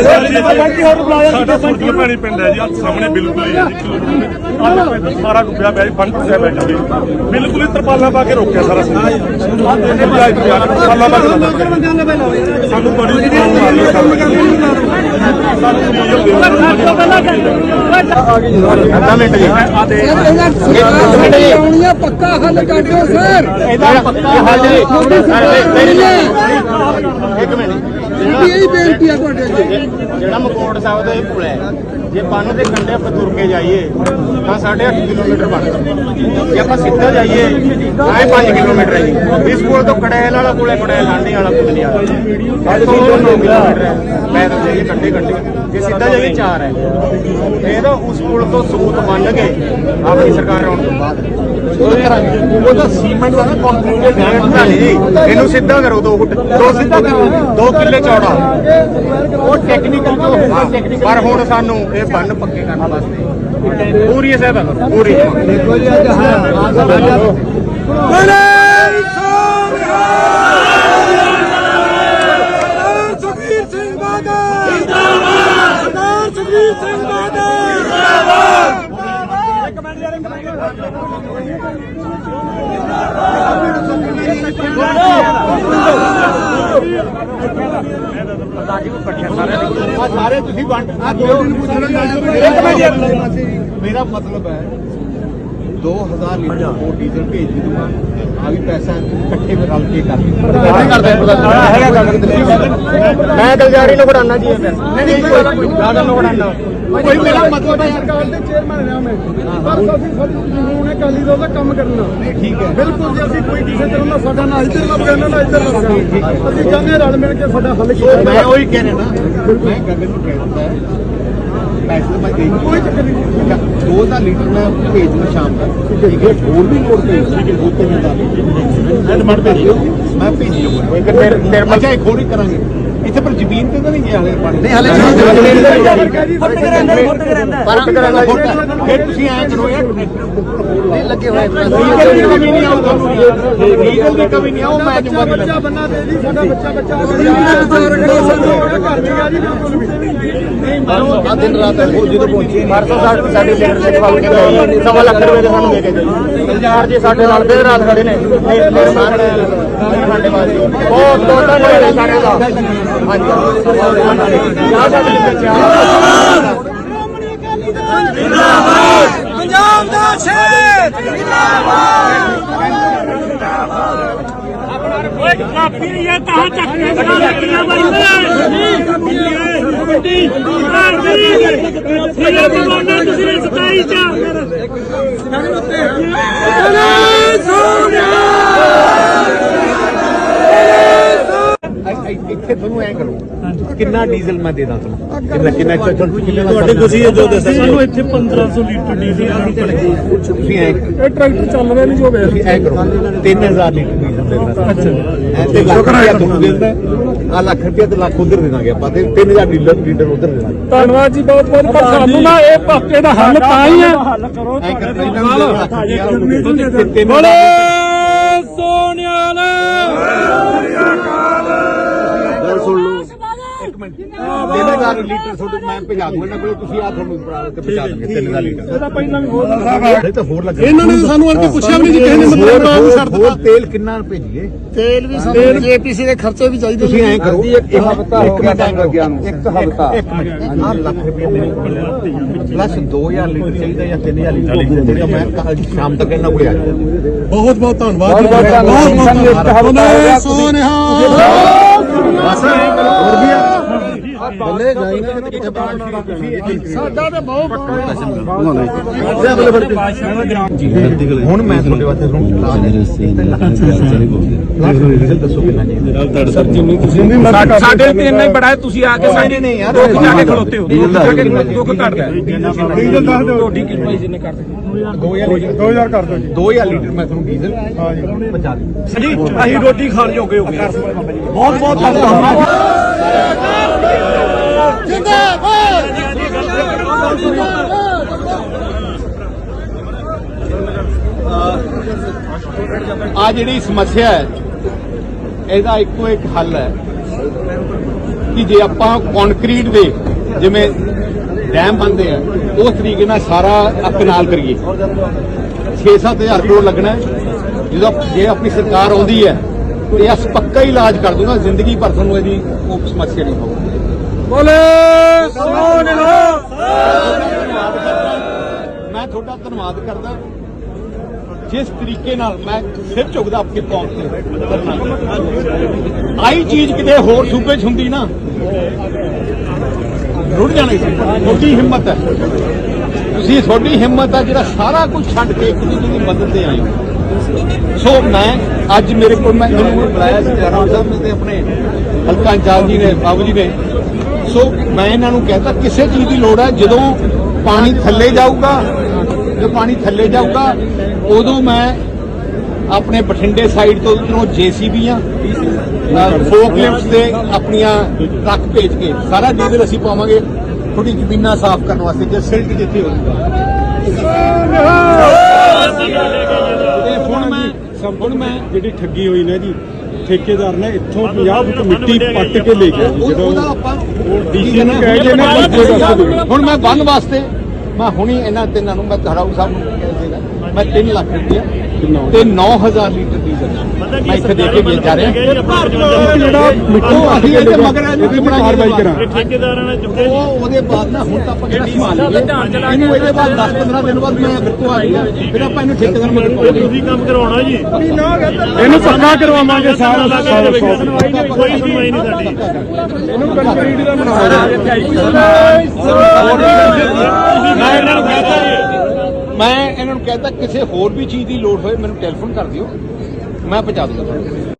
ਸਾਡਾ ਸੁਰਜਲ ਪਾਣੀ ਪਿੰਡ ਹੈ ਜੀ ਆਹ ਸਾਹਮਣੇ ਬਿਲਕੁਲ ਹੀ ਹੈ ਜੀ ਆਹ ਸਾਰਾ ਡੁੱਬਿਆ ਪਿਆ ਜੀ ਫੰਡ ਟੁੱਟਿਆ ਪਿਆ ਜੀ ਬਿਲਕੁਲ ਹੀ ਤਰਪਾਲਾਂ ਪਾ ਕੇ ਰੋਕਿਆ ਸਾਰਾ ਕੇ ਤਰਪਾਲਾਂ ਪਾ ਕੇ ਰੋਕਿਆ। ਸਾਨੂੰ ਬੜੀ ਪ੍ਰੋਬਲਮ ਆ ਰਹੀ ਹੈ ਸਾਨੂੰ ਪੱਕਾ ਹੱਲ ਦਿਓ ਸਰ ਇਹਦਾ ਪੱਕਾ ਹੱਲ ਜੀ ਇੱਕ ਮਿੰਟ। ਇਹੀ ਬੇਨਤੀ ਆ ਤੁਹਾਡੇ ਅੱਗੇ। ਜਿਹੜਾ ਮਕੌੜ ਸਾਹਿਬ ਦਾ ਇਹ ਪੁਲ ਹੈ ਜੇ ਬੰਨ ਦੇ ਕੰਢੇ ਆਪਾਂ ਤੁਰ ਕੇ ਜਾਈਏ ਤਾਂ 8.5 ਕਿਲੋਮੀਟਰ ਬਣਦਾ ਜੇ ਆਪਾਂ ਸਿੱਧਾ ਜਾਈਏ ਤਾਂ ਇਹ 5 ਕਿਲੋਮੀਟਰ ਹੈ ਜੀ। ਇਸ ਪੁਲ ਤੋਂ ਕੜੈਲ ਵਾਲਾ ਹੈ ਕੜੈਲ ਲਾਂਡੇ ਵਾਲਾ ਪੁਲ ਨਹੀਂ ਆਦਾ ਇਹ ਤੋਂ 9 ਕਿਲੋਮੀਟਰ ਹੈ। ਪੈਦਲ ਜਾਈਏ ਕੰਢੇ ਕੰਢੇ ਜੇ ਸਿੱਧਾ ਜਾਈਏ 4 ਹੈ। ਇਹ ਤਾਂ ਉਸ ਪੁਲ ਤੋਂ ਸੂਤ ਬੰਨ ਕੇ ਆਪਣੀ ਸਰਕਾਰ ਆਉਣ ਤੋਂ ਬਾਅਦ। ਉਹ ਤਾਂ ਸੀਮੈਂਟ ਦਾ ਕੰਕਰੀਟ ਦੇ ਡੈਮ ਬਣਾ ਲਈ। ਜੀ ਇਹਨੂੰ ਸਿੱਧਾ ਕਰੋ 2 ਫੁੱਟ। ਦੋ ਸਿੱਧਾ ਕਰੋ 2 ਕਿੱਲੇ ਚੌੜਾ। ਉਹ ਟੈਕਨੀਕਲ ਜੋ ਹੋਊਗਾ ਟੈਕਨੀਕਲ ਪਰ ਹੁਣ ਸਾਨੂੰ ਇਹ ਬੰਨ ਪੱਕੇ ਕਰਨ ਵਾਸਤੇ। ਪੂਰੀ ਸਹਾਇਤਾ ਕਰੋ। ਪੂਰੀ। ਦੇਖੋ ਜੀ ਅੱਜ ਸੁਖਬੀਰ ਸਿੰਘ ਬਾਦਲ ਜਿੰਦਾਬਾਦ ਸਰਦਾਰ ਸੁਖਬੀਰ ਸਿੰਘ ਬਾਦਲ ਆ ਸਾਰੇ ਤੁਸੀਂ ਵੰਡ ਮੇਰਾ ਮਤਲਬ ਹੈ 2000 ਲੀਟਰ ਹੋਰ ਡੀਜ਼ਲ ਭੇਜ ਦੂੰਗਾ ਆ ਵੀ ਪੈਸਾ ਇਕੱਠੇ ਰਲ ਕੇ ਕਰ ਮੈਂ ਗਲਜਾਰੀ ਨੂੰ ਫੜਾਣਾ ਜੀ। ਨਹੀਂ ਨਹੀਂ ਕੋਈ ਗਾਰਡਨ ਨੂੰ ਫੜਾਣਾ ਕੋਈ ਮੇਰਾ ਮਤਲਬ ਹੈ ਸਰਕਾਰ ਦੇ ਚੇਅਰਮੈਨ ਰਿਹਾ ਮੈਂ ਪਰ ਅਸੀਂ ਸਾਡੀ ਕਾਨੂੰਨ ਹੈ ਕਾਲੀ ਦਾ ਉਹਦਾ ਕੰਮ ਕਰਨਾ। ਠੀਕ ਹੈ। ਬਿਲਕੁਲ ਜੀ ਅਸੀਂ ਕੋਈ ਕਿਸੇ ਤਰ੍ਹਾਂ ਦਾ ਸਾਡਾ ਨਾ ਇੱਧਰ ਲੱਗ ਜਾਂਦਾ ਨਾ ਇੱਧਰ ਲੱਗ ਜਾਂਦਾ ਅਸੀਂ ਚਾਹੁੰਦੇ ਰਲ ਮਿਲ ਕੇ ਸਾਡਾ ਹੱਲ ਕੀਤਾ ਮੈਂ ਉਹੀ ਕਹਿ ਰਿਹਾ ਨਾ ਮੈਂ ਗਗਨ ਨੂੰ ਕਹਿ ਹੈ ਪੈਸੇ ਮੈਂ ਦੇ ਕੋਈ ਚੱਕਰ ਨਹੀਂ। 2000 ਲੀਟਰ ਮੈਂ ਭੇਜ ਦੂੰ ਸ਼ਾਮ ਤੱਕ। ਠੀਕ ਹੈ? ਹੋਰ ਵੀ ਲੋੜ ਪਈ ਠੀਕ ਹੈ। ਉਹ ਤੇ ਮੈਂ ਦੱਸ ਮੈਂ ਡਿਮਾਂਡ ਭੇਜਿਓ ਮੈਂ ਭੇਜ ਦੂੰਗਾ ਅੱਛਾ ਇੱਕ ਹੋਰ ਹੀ ਕਰਾਂਗੇ। ਇੱਥੇ ਪਰ ਜ਼ਮੀਨ ਤੇ ਤਾਂ ਨਹੀਂ ਗਿਆ ਹਲੇ ਪਾਣੀ। ਨਹੀਂ ਹਲੇ ਫੁੱਟ ਕਰਾਂਦਾ ਫੁੱਟ ਕਰਾਂਦਾ ਫਿਰ ਤੁਸੀਂ ਐਂ ਕਰੋ ਯਾਰ ਨਹੀਂ ਲੱਗੇ ਹੋਏ ਦੀ ਕਮੀ ਨਹੀਂ ਆਉ ਡੀਜ਼ਲ ਦੀ ਕਮੀ ਨਹੀਂ ਆਉ ਮੈਂ ਬੱਚਾ ਜੁਮਾ ਬੱਚਾ ਬੰਨਾ ਦੇ ਜੀ ਸਾਡਾ ਬੱਚਾ ਬੱਚਾ ਘਰ ਨਹੀਂ ਆ ਜੀ ਬਿਲਕੁਲ ਵੀ ਆ ਦਿਨ ਰਾਤ ਉਹ ਜਦੋਂ ਪਹੁੰਚੀ ਪਰਸੋਂ ਸਾਡੇ ਸਾਡੇ ਲੀਡਰਸ਼ਿਪ ਵਾਲੇ ਕਹਿੰਦੇ ਸਵਾ ਲੱਖ ਰੁਪਏ ਦੇ ਸਾਨੂੰ ਦੇ ਕੇ ਗਏ ਗੁਲਜ਼ਾਰ ਜੀ ਸਾਡੇ ਨਾਲ ਦਿਨ ਰਾਤ ਖੜੇ ਨੇ। ਮੇਰੇ ਮੇਰੇ ਸਾਹਮਣੇ ਸਾਡੇ ਵਾਸਤੇ ਬਹੁਤ ਬਹੁਤ ਧੰਨਵਾਦ ਸਾਰੇ ਦਾ ਹਾਂਜੀ। ਚਾਹ ਸਾਡੇ ਲਈ ਚਾਹ ਪੰਜਾਬ ਦਾ ਸ਼ੇਰ। ਓਏ ਕਾਪੀ ਨਹੀਂ ਹੈ ਚੱਕ ਕੇ ਬਣਾ ਲੱਕੀਆਂ ਮਾਰੀ ਕਬੱਡੀ ਕਬੱਡੀ ਫਿਰ ਬੋਲਣਾ ਤੁਸੀਂ 27 ਚ ਇੱਥੇ ਤੁਹਾਨੂੰ ਐ ਕਰੋ ਕਿੰਨਾ ਡੀਜ਼ਲ ਮੈਂ ਦੇ ਦਾਂ ਤੁਹਾਨੂੰ? ਕਿੰਨਾ ਕਿੰਨਾ ਕਿੰਨੇ ਤੁਹਾਡੀ ਹੈ ਜੋ ਦੱਸਿਆ ਸਾਨੂੰ ਇੱਥੇ 1500 ਲੀਟਰ ਡੀਜ਼ਲ ਆ ਤੁਸੀਂ ਐ ਇਹ ਟਰੈਕਟਰ ਚੱਲ ਰਿਹਾ ਨਹੀਂ ਜੋ ਵੇਖ ਤੁਸੀਂ ਐ ਕਰੋ। 3000 ਲੀਟਰ ਡੀਜ਼ਲ ਦੇ ਦਾਂ ਅੱਛਾ। ਤੇ ਲੱਖ ਰੁਪਇਆ ਤੁਹਾਨੂੰ ਦੇ ਦਿੰਦਾ ਆ ਲੱਖ ਰੁਪਇਆ ਤੇ ਲੱਖ ਉਧਰ ਦੇ ਦਾਂਗੇ ਆਪਾਂ ਤੇ 3000 ਲੀਟਰ ਲੀਟਰ ਉਧਰ ਦੇ ਦਾਂਗੇ। ਧੰਨਵਾਦ ਜੀ ਬਹੁਤ ਬਹੁਤ ਪਰ ਸਾਨੂੰ ਨਾ ਇਹ ਪੱਕੇ ਦਾ ਹੱਲ ਤਾਂ ਹੀ ਹੈ। ਹੱਲ ਕਰੋ ਐ ਕਰ ਇਹਨਾਂ ਨੂੰ ਦੇ ਲੱਖ ਰੁਪਇਆ ਤੇ ਤਿੰਨ ਬੋਲੇ ਸੋਨਿਆਲ ਗੱਲ ਸੁਣ ਲਓ ਇੱਕ ਮਿੰਟ 3000 ਲੀਟਰ ਤੁਹਾਡੇ ਮੈਂ ਭਜਾ ਦੂੰਗਾ ਇਹਨਾਂ ਕੋਲ ਤੁਸੀਂ ਆ ਤੁਹਾਨੂੰ ਬਣਾ ਕੇ ਭਜਾ ਦਾਂਗੇ 3000 ਲੀਟਰ। ਇਹਦਾ ਪਹਿਲਾਂ ਵੀ ਬਹੁਤ ਇਹ ਤਾਂ ਹੋਰ ਲੱਗੇ ਇਹਨਾਂ ਨੇ ਸਾਨੂੰ ਅੱਗੇ ਪੁੱਛਿਆ ਵੀ ਨਹੀਂ ਜੀ ਕਿਸੇ ਨੇ ਮਤਲਬ ਬਾਹਰ ਛੱਡ ਹੋਰ ਤੇਲ ਕਿੰਨਾ ਭੇਜੀਏ? ਤੇਲ ਵੀ ਸਾਨੂੰ ਜੇਪੀਸੀ ਦੇ ਖਰਚੇ ਵੀ ਚਾਹੀਦੇ ਤੁਸੀਂ ਐਂ ਕਰੋ ਇੱਕ ਹਫਤਾ ਹੋ ਗਿਆ ਟਾਈਮ ਲੱਗਿਆ ਨੂੰ। ਇੱਕ ਹਫਤਾ। ਆਹ ਲੱਖ ਰੁਪਏ ਮੇਰੇ ਪਲੱਸ 2000 ਲੀਟਰ ਚਾਹੀਦਾ ਜਾਂ 3000 ਲੀਟਰ ਜਿਹੜਾ ਮੈਂ ਸ਼ਾਮ ਤੱਕ ਇਹਨਾਂ ਕੋਲੇ ਆ ਬਹੁਤ ਬਹੁਤ ਧੰਨਵਾਦ ਬਹੁਤ ਬਹੁਤ ਧੰਨਵਾਦ। ਸੋਨਿਆਲ ਬਸ। ਹੋਰ ਵੀ ਆ? ਬੱਲੇ ਜਾਈ ਨਾ ਕਿਤੇ ਬਾਹਰ ਸਾਡਾ ਤੇ ਬਹੁਤ ਹੁਣ ਮੈਂ ਤੁਹਾਡੇ ਵਾਸਤੇ ਤੁਹਾਨੂੰ ਲਾ ਡੀਜ਼ਲ ਦੱਸੋ ਕਿੰਨਾ ਚਾਹੀਦਾ। ਸਰ ਜਿੰਨੀ ਤੁਸੀਂ ਸਾਡੇ ਤੇ ਇੰਨਾ ਹੀ ਬੜਾ ਹੈ ਤੁਸੀਂ ਆ ਕੇ ਸਾਡੇ ਨਹੀਂ ਯਾਰ ਦੁੱਖ ਜਾ ਕੇ ਖਲੋਤੇ ਹੋ। ਦੁੱਖ ਜਾ ਕੇ ਦੁੱਖ ਘਟਦਾ ਹੈ। ਡੀਜ਼ਲ ਦੱਸ ਦਿਓ। ਤੁਹਾਡੀ ਕਿੰਨਾ ਜਿੰਨੇ ਕਰਦੇ 2000 ਲੀਟਰ। 2000 ਕਰ ਦਿਓ ਜੀ। 2000 ਲੀਟਰ ਮੈਂ ਤੁਹਾਨੂੰ ਡੀਜ਼ਲ ਹਾਂ ਜੀ। ਪਹੁੰਚਾ ਦੂੰ ਜੀ ਅਸੀਂ ਰੋਟੀ ਖਾਣ ਜੋਗੇ ਹੋ ਗਏ। ਬਹੁਤ ਬਹੁਤ ਧੰਨਵਾਦ। ਆ ਜਿਹੜੀ ਸਮੱਸਿਆ ਹੈ, ਇਹਦਾ ਇੱਕੋ ਇੱਕ ਹੱਲ ਹੈ ਕਿ ਜੇ ਆਪਾਂ ਕੰਕਰੀਟ ਦੇ ਜਿਵੇਂ ਡੈਮ ਬੰਦੇ ਆ, ਉਸ ਤਰੀਕੇ ਨਾਲ ਸਾਰਾ ਕਨਾਲ ਕਰੀਏ। 6-7000 ਕਰੋੜ ਲੱਗਣਾ ਜਦੋਂ ਜੇ ਆਪਣੀ ਸਰਕਾਰ ਆਉਂਦੀ ਹੈ, ਤੇ ਇਸ ਪੱਕਾ ਹੀ ਇਲਾਜ ਕਰ ਦੂੰਗਾ, ਜ਼ਿੰਦਗੀ ਭਰ ਤੁਹਾਨੂੰ ਇਹਦੀ ਉਹ ਸਮੱਸਿਆ ਨਹੀਂ ਹੋਊਗੀ। ਮੈਂ ਤੁਹਾਡਾ ਧੰਨਵਾਦ ਕਰਦਾ। ਜਿਸ ਤਰੀਕੇ ਨਾਲ ਮੈਂ ਸਿਰ ਝੁਕਦਾ ਆਪਣੀ ਕੌਮ ਤੇ। ਆਈ ਚੀਜ਼ ਕਿਤੇ ਹੋਰ ਸੂਬੇ 'ਚ ਹੁੰਦੀ ਨਾ, ਰੁੜ ਜਾਣਾ ਸੀ। ਤੁਹਾਡੀ ਹਿੰਮਤ ਹੈ। ਤੁਸੀਂ ਤੁਹਾਡੀ ਹਿੰਮਤ ਹੈ ਜਿਹੜਾ ਸਾਰਾ ਕੁਝ ਛੱਡ ਕੇ ਇੱਕ ਦੂਜੇ ਦੀ ਮਦਦ ਤੇ ਆਏ ਸੋ ਮੈਂ ਅੱਜ ਮੇਰੇ ਕੋਲ ਮੈਂ ਮੈਨੂੰ ਬੁਲਾਇਆ ਸੀ ਜਨਾਬ ਸਾਹਿਬ ਨੇ ਤੇ ਆਪਣੇ ਹਲਕਾ ਇੰਚਾਰਜ ਜੀ ਨੇ, ਬਾਬੂ ਜੀ ਨੇ। ਸੋ ਮੈਂ ਇਹਨਾਂ ਨੂੰ ਕਹਿੰਦਾ ਕਿਸੇ ਚੀਜ਼ ਦੀ ਲੋੜ ਹੈ ਜਦੋਂ ਪਾਣੀ ਥੱਲੇ ਜਾਊਗਾ ਜਦੋਂ ਪਾਣੀ ਥੱਲੇ ਜਾਊਗਾ ਉਦੋਂ ਮੈਂ ਆਪਣੇ ਬਠਿੰਡੇ ਸਾਈਡ ਤੋਂ ਉਧਰੋਂ ਜੀਸੀਬੀਆਂ ਫੋਕ ਲਿਫਟਸ ਤੇ ਆਪਣੀਆਂ ਟਰੱਕ ਭੇਜ ਕੇ ਸਾਰਾ ਡੀਜ਼ਲ ਅਸੀਂ ਪਾਵਾਂਗੇ ਥੋੜੀ ਜ਼ਮੀਨਾਂ ਸਾਫ਼ ਕਰਨ ਵਾਸਤੇ ਜੇ ਸਿਲਟ ਜਿੱਥੇ ਹੋਊਗਾ। ਹੁਣ ਮੈਂ ਹੁਣ ਮੈਂ ਜਿਹੜੀ ਠੱਗੀ ਹੋਈ ਨਾ ਜੀ ਠੇਕੇਦਾਰ ਨੇ ਇੱਥੋਂ 50 ਫੁੱਟ ਮਿੱਟੀ ਪੱਟ ਕੇ ਲੈ ਗਿਆ ਆਪਾਂ ਡੀਸੀ ਨੂੰ ਕਹਿ ਕੇ ਨਾ ਵਾਸਤੇ ਹੁਣ ਮੈਂ ਬੰਨ ਵਾਸਤੇ ਮੈਂ ਹੁਣੀ ਇਹਨਾਂ ਤਿੰਨਾਂ ਨੂੰ ਮੈਂ ਧੜਾਊ ਸਾਹਿਬ ਨੂੰ ਕਿਹਾ ਸੀਗਾ ਮੈਂ 3 ਲੱਖ ਰੁਪਇਆ ਤੇ 9000 ਲੀਟਰ ਮੈਂ ਇੱਥੇ ਦੇ ਕੇ ਵੇਚ ਜਾ ਰਿਹਾ। ਜਿਹੜਾ ਅਸੀਂ ਕੇ ਇਹਦੇ ਮਗਰ ਇਹਦੀ ਵੀ ਕਾਰਵਾਈ ਕਰਾਂ। ਠੇਕੇਦਾਰਾਂ ਨੇ ਚੁੱਕੇ ਉਹ ਉਹਦੇ ਬਾਅਦ ਨਾ ਹੁਣ ਤਾਂ ਆਪਾਂ ਕਿਹੜਾ ਸੰਭਾਲ ਲਈਏ। ਇਹਨੂੰ ਇਹਦੇ ਬਾਅਦ 10 15 ਦਿਨ ਬਾਅਦ ਮੈਂ ਫਿਰ ਤੋਂ ਆ ਗਿਆ। ਫਿਰ ਆਪਾਂ ਇਹਨੂੰ ਠੇਕੇਦਾਰ ਮਗਰ ਪਾਉਂਦੇ। ਤੁਸੀਂ ਕੰਮ ਕਰਵਾਉਣਾ ਜੀ। ਇਹਨੂੰ ਪੱਕਾ ਕਰਵਾਵਾਂਗੇ ਸਾਰਾ ਸਾਰਾ ਕੋਈ ਸੁਣਵਾਈ ਨਹੀਂ ਸਾਡੀ। ਇਹਨੂੰ ਕੰਕਰੀਟ ਦਾ ਬਣਾਓ ਮੈਂ ਇਹਨਾਂ ਨੂੰ ਕਹਤਾ ਮੈਂ ਇਹਨਾਂ ਨੂੰ ਕਹਤਾ ਕਿਸੇ ਹੋਰ ਵੀ ਚੀਜ਼ ਦੀ ਲੋੜ ਹੋਏ ਮੈਨੂੰ ਟੈਲੀਫੋਨ ਕਰ ਦਿਓ। ਮੈਂ ਪਹੁੰਚਾ ਦੂੰਗਾ